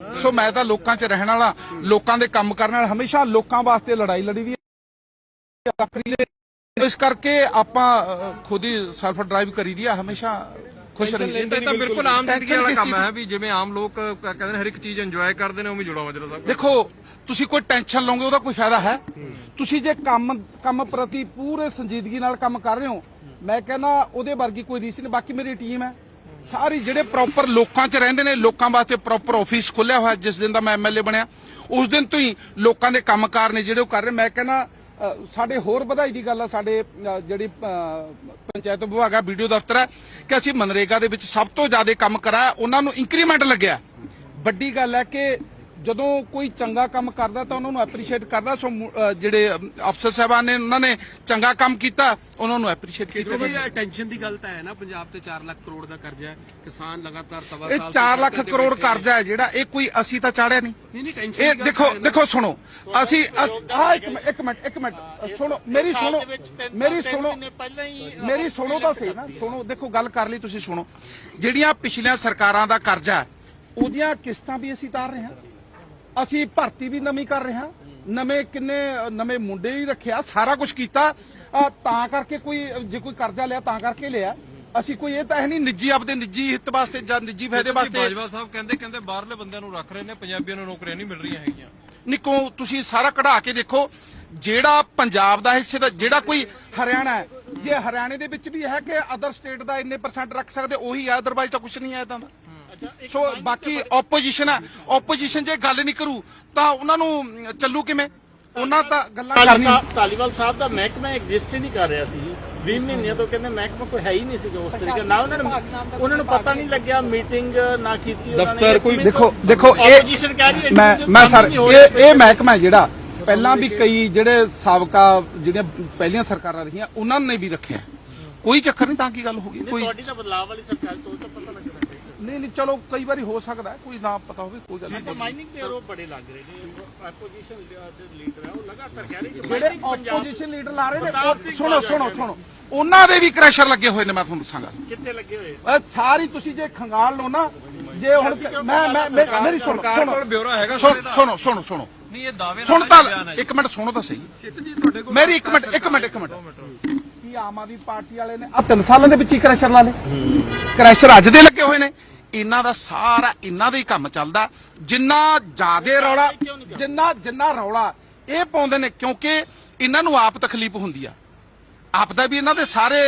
ਸੋ ਮੈਂ ਤਾਂ ਲੋਕਾਂ 'ਚ ਰਹਿਣ ਵਾਲਾ ਲੋਕਾਂ ਦੇ ਕੰਮ ਕਰਨ ਵਾਲਾ ਹਮੇਸ਼ਾ ਲੋਕਾਂ ਵਾਸਤੇ ਲੜਾਈ ਲੜੀ ਦੀ। ਆਖਰੀ ਇਸ ਕਰਕੇ ਆਪਾਂ ਖੁਦ ਹੀ ਸੈਲਫ ਡਰਾਈਵ ਕਰੀ ਦੀ ਆ ਹਮੇਸ਼ਾ ਖੁਸ਼ ਰਹੀ ਇਹ ਤਾਂ ਬਿਲਕੁਲ ਆਮ ਜ਼ਿੰਦਗੀ ਵਾਲਾ ਕੰਮ ਹੈ ਵੀ ਜਿਵੇਂ ਆਮ ਲੋਕ ਕ- ਕਹਿੰਦੇ ਨੇ ਹਰ ਇੱਕ ਚੀਜ਼ ਇੰਜੋਏ ਕਰਦੇ ਨੇ ਉਵੇਂ ਜੁੜਾ ਮਜਰਾ ਸਾਹਿਬ ਦੇਖੋ ਤੁਸੀਂ ਕੋਈ ਟੈਨਸ਼ਨ ਲਓਗੇ ਉਹਦਾ ਕੋਈ ਫਾਇਦਾ ਹੈ। ਤੁਸੀਂ ਜੇ ਕੰਮ ਕੰਮ ਪ੍ਰਤੀ ਪੂਰੇ ਸੰਜੀਦਗੀ ਨਾਲ ਕੰਮ ਕਰ ਰਹੇ ਹੋ ਮੈਂ ਕਹਿੰਦਾ ਉਹਦੇ ਵਰਗੀ ਕੋਈ ਰੀਸ ਨਹੀਂ ਬਾਕੀ ਮੇਰੀ ਟੀਮ ਹੈ। ਸਾਰੀ ਜਿਹੜੇ ਪ੍ਰੋਪਰ ਲੋਕਾਂ 'ਚ ਰਹਿੰਦੇ ਨੇ, ਲੋਕਾਂ ਵਾਸਤੇ ਪ੍ਰੋਪਰ ਆਫਿਸ ਖੁੱਲਿਆ ਹੋਇਆ, ਜਿਸ ਦਿਨ ਦਾ ਮੈਂ ਐਮਐਲਏ ਬਣਿਆ, ਉਸ ਦਿਨ ਤੋਂ ਹੀ ਲੋਕਾਂ ਦੇ ਕੰਮਕਾਰ ਨੇ ਜਿਹੜੇ ਉਹ ਕਰ ਰਹੇ। ਮੈਂ ਕਹਿੰਦਾ ਸਾਡੇ ਹੋਰ ਵਧਾਈ ਦੀ ਗੱਲ ਆ, ਸਾਡੇ ਜਿਹੜੀ ਪੰਚਾਇਤ ਵਿਭਾਗ ਆ ਵੀਡੀਓ ਦਫ਼ਤਰ ਹੈ ਕਿ ਅਸੀਂ ਮਨਰੇਗਾ ਦੇ ਵਿੱਚ ਸਭ ਤੋਂ ਜ਼ਿਆਦਾ ਕੰਮ ਕਰਾਇਆ, ਉਹਨਾਂ ਨੂੰ ਇੰਕਰੀਮੈਂਟ ਲੱਗਿਆ। ਵੱਡੀ ਗੱਲ ਹੈ ਕਿ ਜਦੋਂ ਕੋਈ ਚੰਗਾ ਕੰਮ ਕਰਦਾ ਤਾਂ ਉਹਨਾਂ ਨੂੰ ਐਪਰੀਸ਼ੀਏਟ ਕਰਦਾ। ਸੋ ਜਿਹੜੇ ਅਫਸਰ ਸਾਹਿਬਾਨ ਨੇ ਉਹਨਾਂ ਨੇ ਚੰਗਾ ਕੰਮ ਕੀਤਾ ਉਹਨਾਂ ਨੂੰ ਐਪਰੀਸ਼ੀਏਟ ਕੀਤਾ। ਕਿਉਂਕਿ ਟੈਨਸ਼ਨ ਦੀ ਗੱਲ ਤਾਂ ਹੈ ਨਾ ਪੰਜਾਬ ਤੇ 4 ਲੱਖ ਕਰੋੜ ਦਾ ਕਰਜ਼ਾ ਹੈ। ਕਿਸਾਨ ਲਗਾਤਾਰ ਇਹ ਸਾਲ 4 ਲੱਖ ਕਰੋੜ ਕਰਜ਼ਾ ਹੈ ਜਿਹੜਾ ਇਹ ਕੋਈ ਅਸੀਂ ਤਾਂ ਚਾੜਿਆ ਨਹੀਂ। ਨਹੀਂ ਨਹੀਂ ਟੈਨਸ਼ਨ ਇਹ ਦੇਖੋ। ਦੇਖੋ ਸੁਣੋ। ਅਸੀਂ ਆ ਇੱਕ ਮਿੰਟ ਇੱਕ ਮਿੰਟ ਇੱਕ ਮਿੰਟ। ਸੁਣੋ ਮੇਰੀ ਸੁਣੋ ਮੇਰੀ ਸੁਣੋ। ਮੇਰੀ ਸੁਣੋ ਤਾਂ ਸਹੀ ਨਾ। ਸੁਣੋ ਦੇਖੋ ਗੱਲ ਕਰ ਲਈ ਤੁਸੀਂ ਸੁਣੋ। ਜਿਹੜੀਆਂ ਪਿਛਲੀਆਂ ਸਰਕਾਰਾਂ ਦਾ ਕਰਜ਼ਾ ਹੈ, ਉਹਦੀਆਂ ਕਿਸ਼ਤਾਂ ਵੀ ਅਸੀਂ ਤਾਰ ਰਹੇ ਹਾਂ। ਅਸੀਂ ਭਰਤੀ ਵੀ ਨਵੀਂ ਕਰ ਰਹੇ ਹਾਂ। ਨਵੇਂ ਕਿੰਨੇ ਨਵੇਂ ਮੁੰਡੇ ਹੀ ਰੱਖਿਆ ਸਾਰਾ ਕੁਝ ਕੀਤਾ। ਤਾਂ ਕਰਕੇ ਕੋਈ ਜੇ ਕੋਈ ਕਰਜ਼ਾ ਲਿਆ ਤਾਂ ਕਰਕੇ ਲਿਆ। ਅਸੀਂ ਕੋਈ ਇਹ ਤਾਂ ਹੈ ਨਹੀਂ ਨਿੱਜੀ ਆਪਦੇ ਨਿੱਜੀ ਹਿੱਤ ਵਾਸਤੇ ਜਾਂ ਨਿੱਜੀ ਫਾਇਦੇ ਵਾਸਤੇ ਬਾਜਵਾ ਸਾਹਿਬ ਕਹਿੰਦੇ ਕਹਿੰਦੇ ਬਾਹਰਲੇ ਬੰਦਿਆਂ ਨੂੰ ਰੱਖ ਰਹੇ ਨੇ ਪੰਜਾਬੀਆਂ ਨੂੰ ਨੌਕਰੀਆਂ ਨਹੀਂ ਮਿਲ ਰਹੀਆਂ ਹੈਗੀਆਂ। ਨਿੱਕੋ ਤੁਸੀਂ ਸਾਰਾ ਕਢਾ ਕੇ ਦੇਖੋ ਜਿਹੜਾ ਪੰਜਾਬ ਦਾ ਹਿੱਸੇ ਦਾ ਜਿਹੜਾ ਕੋਈ ਹਰਿਆਣਾ ਹੈ ਜੇ ਹਰਿਆਣੇ ਦੇ ਵਿੱਚ ਵੀ ਹੈ ਕਿ ਅਦਰ ਸਟੇਟ ਦਾ ਇੰਨੇ ਪਰਸੈਂਟ ਰੱਖ ਸਕਦੇ ਉਹੀ ਹੈ ਅਦਰਵਾਈਜ਼ ਤਾਂ ਕੁਝ ਨਹੀਂ ਹੈ ਇਦਾਂ ਦਾ। ਸੋ ਬਾਕੀ ਆਪੋਜੀਸ਼ਨ ਹੈ ਆਪੋਜੀਸ਼ਨ ਜੇ ਗੱਲ ਨਹੀਂ ਕਰੂ ਤਾਂ ਉਹਨਾਂ ਨੂੰ ਚੱਲੂ ਕਿਵੇਂ? ਉਹਨਾਂ ਤਾਂ ਗੱਲਾਂ ਕਰਨੀਆਂ। ਸਾਹਿਬ ਧਾਲੀਵਾਲ ਸਾਹਿਬ ਦਾ ਮਹਿਕਮਾ ਐਗਜ਼ਿਸਟ ਹੀ ਨਹੀਂ ਕਰ ਰਿਹਾ ਸੀ। 20 ਮਹੀਨਿਆਂ ਤੋਂ ਕਹਿੰਦੇ ਮਹਿਕਮਾ ਕੋਈ ਹੈ ਹੀ ਨਹੀਂ ਸੀਗਾ ਉਸ ਤਰੀਕੇ ਨਾ ਉਹਨਾਂ ਨੂੰ ਉਹਨਾਂ ਨੂੰ ਪਤਾ ਨਹੀਂ ਲੱਗਿਆ ਮੀਟਿੰਗ ਨਾ ਕੀਤੀ ਉਹਨਾਂ ਨੇ। ਦਫ਼ਤਰ ਕੋਈ ਦੇਖੋ ਦੇਖੋ ਇਹ ਆਪੋਜੀਸ਼ਨ ਕਹਿ ਰਹੀ ਹੈ ਮੈਂ ਮੈਂ ਸਰ ਇਹ। ਇਹ ਮਹਿਕਮਾ ਹੈ ਜਿਹੜਾ। ਪਹਿਲਾਂ ਵੀ ਕਈ ਜਿਹੜੇ ਸਾਬਕਾ ਜਿਹੜੀਆਂ ਪਹਿਲੀਆਂ ਸਰਕਾਰਾਂ ਰਹੀਆਂ ਉਹਨਾਂ ਨੇ ਵੀ ਰੱਖਿਆ। ਕੋਈ ਚੱਕਰ ਨਹੀਂ ਤਾਂ ਕੀ ਗੱਲ ਹੋ ਗਈ? ਕੋਈ ਤੁਹਾਡੀ ਤਾਂ ਬਦਲਾਅ ਵਾਲੀ ਸਰਕਾਰ ਤੋਂ ਤਾਂ ਪਤਾ ਲੱਗਣਾ ਚਾਹੀਦਾ ਨਹੀਂ ਨਹੀਂ ਚਲੋ ਕਈ ਵਾਰੀ ਹੋ ਸਕਦਾ ਹੈ, ਕੋਈ ਨਾ ਪਤਾ ਹੋਵੇ ਕੋਈ ਗੱਲ ਨਹੀਂ। ਮਾਈਨਿੰਗ ਤੇ ਆਰੋਪ ਬੜੇ ਲੱਗ ਰਹੇ ਨੇ ਆਪੋਜੀਸ਼ਨ ਦੇ ਲੀਡਰ ਹੈ ਉਹ ਲਗਾਤਾਰ ਕਹਿ ਰਹੇ ਕਿ ਜਿਹੜੇ mining ਪੰਜਾਬ ਆਪੋਜੀਸ਼ਨ ਲੀਡਰ ਲਾ ਰਹੇ ਨੇ ਪ੍ਰਤਾਪ ਉਹ- ਸਿੰਘ ਸੁਣੋ ਬਾਜਵਾ ਸੁਣੋ ਸੁਣੋ। ਉਹਨਾਂ ਦੇ ਵੀ ਕ੍ਰੈਸ਼ਰ ਲੱਗੇ ਹੋਏ ਨੇ ਮੈਂ ਤੁਹਾਨੂੰ ਦੱਸਾਂਗਾ। ਕਿੱਥੇ ਲੱਗੇ ਹੋਏ? ਅਹ ਸਾਰੀ ਤੁਸੀਂ ਜੇ ਖੰਗਾਲ ਲਓ ਨਾ ਜੇ ਹੁਣ ਮੈਂ ਮੈਂ ਮੈਂ- ਮੇਰੀ ਸੁਣੋ ਸੁਣੋ। ਬਿਊਰੋ ਹੈਗਾ ਸੁਣੋ ਸੁਣੋ ਸੁਣੋ ਸੁਣੋ। ਨਹੀਂ ਇਹ ਦਾਅਵੇ ਸੁਣ ਤਾਂ ਇੱਕ ਮਿੰਟ ਸੁਣੋ ਤਾਂ ਸਹੀ। ਤੁਹਾਡੇ ਕੋਲ ਮੇਰੀ ਇੱਕ ਮਿੰਟ ਇੱਕ ਮਿੰਟ ਇੱਕ ਮਿੰਟ। ਕੀ ਆਮ ਆਦਮੀ ਪਾਰਟੀ ਵਾਲੇ ਨੇ? ਆ ਤਿੰਨ ਸਾਲਾਂ ਦੇ ਵਿੱਚ ਹੀ ਕ੍ਰੈਸ਼ਰ ਲਾ ਲਏ। ਕ੍ਰੈਸ਼ਰ ਅੱਜ ਦੇ ਲੱਗੇ ਹੋਏ ਨੇ। ਇਹਨਾਂ ਦਾ ਸਾਰਾ ਇਹਨਾਂ ਦਾ ਹੀ ਕੰਮ ਚੱਲਦਾ। ਜਿੰਨਾ ਜ਼ਿਆਦੇ ਰੌਲਾ ਜਿੰਨਾ ਜਿੰਨਾ ਰੌਲਾ ਇਹ ਪਾਉਂਦੇ ਨੇ ਕਿਉਂਕਿ ਇਹਨਾਂ ਨੂੰ ਆਪ ਤਕਲੀਫ ਹੁੰਦੀ ਆ। ਆਪ ਦਾ ਵੀ ਇਹਨਾਂ ਦੇ ਸਾਰੇ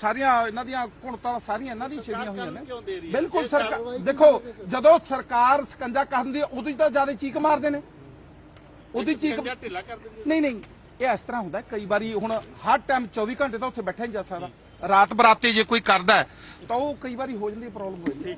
ਸਾਰੀਆਂ ਇਹਨਾਂ ਦੀਆਂ ਕੁਣਤਾਂ ਸਾਰੀਆਂ ਇਹਨਾਂ ਦੀਆਂ ਛੇੜੀਆਂ ਹੋਈਆਂ ਨੇ। ਬਿਲਕੁਲ ਸਰਕਾਰ ਦੇਖੋ ਜਦੋਂ ਸਰਕਾਰ ਸਕੰਜਾ ਕਰਦੀ ਹੈ ਉਦੋਂ ਹੀ ਤਾਂ ਜ਼ਿਆਦਾ ਚੀਕ ਮਾਰਦੇ ਨੇ। ਉਹਦੀ ਚੀਕ ਢਿੱਲਾ ਕਰ ਦਿੰਦੇ ਨਹੀਂ ਨਹੀਂ। ਇਹ ਇਸ ਤਰ੍ਹਾਂ ਹੁੰਦਾ, ਕਈ ਵਾਰੀ ਹੁਣ ਹਰ ਟਾਈਮ 24 ਘੰਟੇ ਤਾਂ ਉੱਥੇ ਬੈਠਾ ਨਹੀਂ ਜਾ ਸਕਦਾ। ਰਾਤ ਬਰਾਤੇ ਜੇ ਕੋਈ ਕਰਦਾ ਤਾਂ ਉਹ ਕਈ ਵਾਰੀ ਹੋ ਜਾਂਦੀ ਪ੍ਰੋਬਲਮ ਹੋ ਜਾਂਦੀ